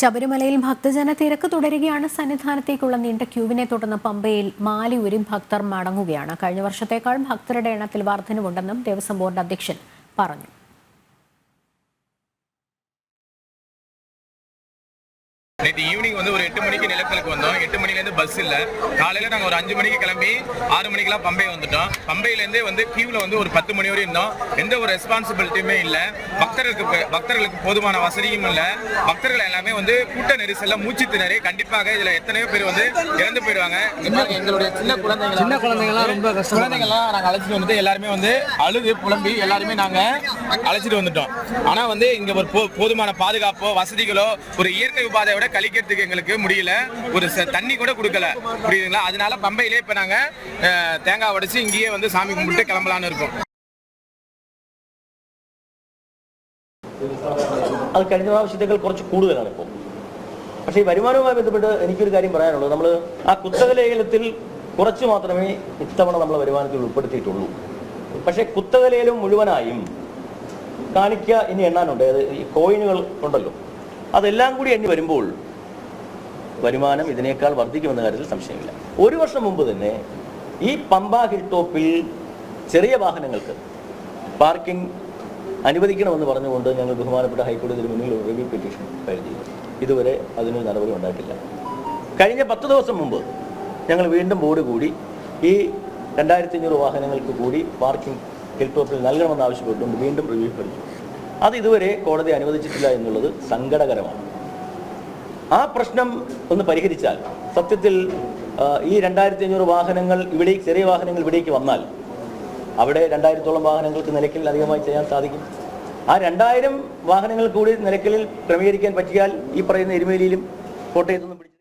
ശബരിമലയിൽ ഭക്തജന തിരക്ക് തുടരുകയാണ്. സന്നിധാനത്തേക്കുള്ള നീണ്ട ക്യൂവിനെ തുടർന്ന് പമ്പയിൽ മാലിയൂരിൽ ഭക്തർ മടങ്ങുകയാണ്. കഴിഞ്ഞ വർഷത്തേക്കാൾ ഭക്തരുടെ എണ്ണത്തിൽ വർധനവുണ്ടെന്നും ദേവസ്വം ബോർഡ് അധ്യക്ഷൻ പറഞ്ഞു. நேற்று ஈவினிங் வந்து ஒரு எட்டு மணிக்கு நிலக்கலுக்கு வந்தோம். எட்டு மணிலேருந்து பஸ் இல்லை. காலையில் நாங்கள் ஒரு அஞ்சு மணிக்கு கிளம்பி ஆறு மணிக்கெல்லாம் பம்பை வந்துட்டோம். பம்பையிலேருந்தே வந்து கியூவில் வந்து ஒரு பத்து மணி வரையும் இருந்தோம். எந்த ஒரு ரெஸ்பான்சிபிலிட்டியுமே இல்லை. பக்தர்களுக்கு பக்தர்களுக்கு போதுமான வசதியும் இல்லை. பக்தர்கள் எல்லாமே வந்து கூட்ட நெரிசலில் மூச்சு திணறி கண்டிப்பாக இதில் எத்தனையோ பேர் வந்து இறந்து போயிடுவாங்க எங்களுடைய சின்ன குழந்தைங்க சின்ன குழந்தைங்கலாம் ரொம்ப கஷ்டம் குழந்தைங்கள்லாம் நாங்கள் அழைச்சிட்டு வந்துட்டு எல்லாருமே வந்து அழுது புலம்பி எல்லாருமே நாங்கள் அழைச்சிட்டு வந்துட்டோம். ஆனால் வந்து இங்கே ஒரு போ- போதுமான பாதுகாப்போ வசதிகளோ ஒரு இயற்கை உபாதையை விட கழிக்கிறதுக்கு எங்களுக்கு முடியல ஒரு ச- தண்ணி கூட கொடுக்கல புரியுதுங்களா அதனால பம்பையிலே இப்போ நாங்கள் தேங்காய் உடைச்சு இங்கேயே வந்து சாமி கும்பிட்டு கிளம்பலான்னு இருக்கோம் അത് കഴിഞ്ഞ പ്രാവശ്യത്തേക്കാൾ കുറച്ച് കൂടുതലാണ് ഇപ്പോൾ പക്ഷേ ഈ വരുമാനവുമായി ബന്ധപ്പെട്ട് എനിക്കൊരു കാര്യം പറയാനുള്ളത് നമ്മൾ ആ കുത്തക ലേഖനത്തിൽ കുറച്ച് മാത്രമേ ഇത്തവണ നമ്മൾ വരുമാനത്തിൽ ഉൾപ്പെടുത്തിയിട്ടുള്ളൂ പക്ഷേ കുത്തക ലേലം മുഴുവനായും കാണിക്ക ഇനി എണ്ണാനുണ്ട് അത് ഈ കോയിനുകൾ ഉണ്ടല്ലോ അതെല്ലാം കൂടി എണ്ണി വരുമ്പോൾ വരുമാനം ഇതിനേക്കാൾ വർദ്ധിക്കുമെന്ന കാര്യത്തിൽ സംശയമില്ല. ഒരു വർഷം മുമ്പ് തന്നെ ഈ പമ്പ ഹിൽ ടോപ്പിൽ ചെറിയ വാഹനങ്ങൾക്ക് പാർക്കിംഗ് അനുവദിക്കണമെന്ന് പറഞ്ഞുകൊണ്ട് ഞങ്ങൾ ബഹുമാനപ്പെട്ട ഹൈക്കോടതിയുടെ മുന്നിൽ റിവ്യൂ പെറ്റീഷൻ ഫയൽ ചെയ്തു. ഇതുവരെ അതിന് നടപടി ഉണ്ടായിട്ടില്ല. കഴിഞ്ഞ പത്ത് ദിവസം മുമ്പ് ഞങ്ങൾ വീണ്ടും ബോർഡ് കൂടി ഈ രണ്ടായിരത്തി അഞ്ഞൂറ് വാഹനങ്ങൾക്ക് കൂടി പാർക്കിംഗ് ഹിൽ ടോപ്പിൽ നൽകണമെന്ന് ആവശ്യപ്പെട്ടുകൊണ്ട് വീണ്ടും റിവ്യൂ പഠിച്ചു അത് ഇതുവരെ കോടതി അനുവദിച്ചിട്ടില്ല എന്നുള്ളത് സങ്കടകരമാണ്. ആ പ്രശ്നം ഒന്ന് പരിഹരിച്ചാൽ സത്യത്തിൽ ഈ രണ്ടായിരത്തി അഞ്ഞൂറ് വാഹനങ്ങൾ ഇവിടെ ചെറിയ വാഹനങ്ങൾ ഇവിടേക്ക് വന്നാൽ അവിടെ രണ്ടായിരത്തോളം വാഹനങ്ങൾക്ക് നിലയ്ക്കൽ അധികമായി ചെയ്യാൻ സാധിക്കും. ആ രണ്ടായിരം വാഹനങ്ങൾ കൂടി നിലയ്ക്കലിൽ ക്രമീകരിക്കാൻ പറ്റിയാൽ ഈ പറയുന്ന എരുമേലിയിലും കോട്ടയത്തുനിന്നും പിടിച്ച്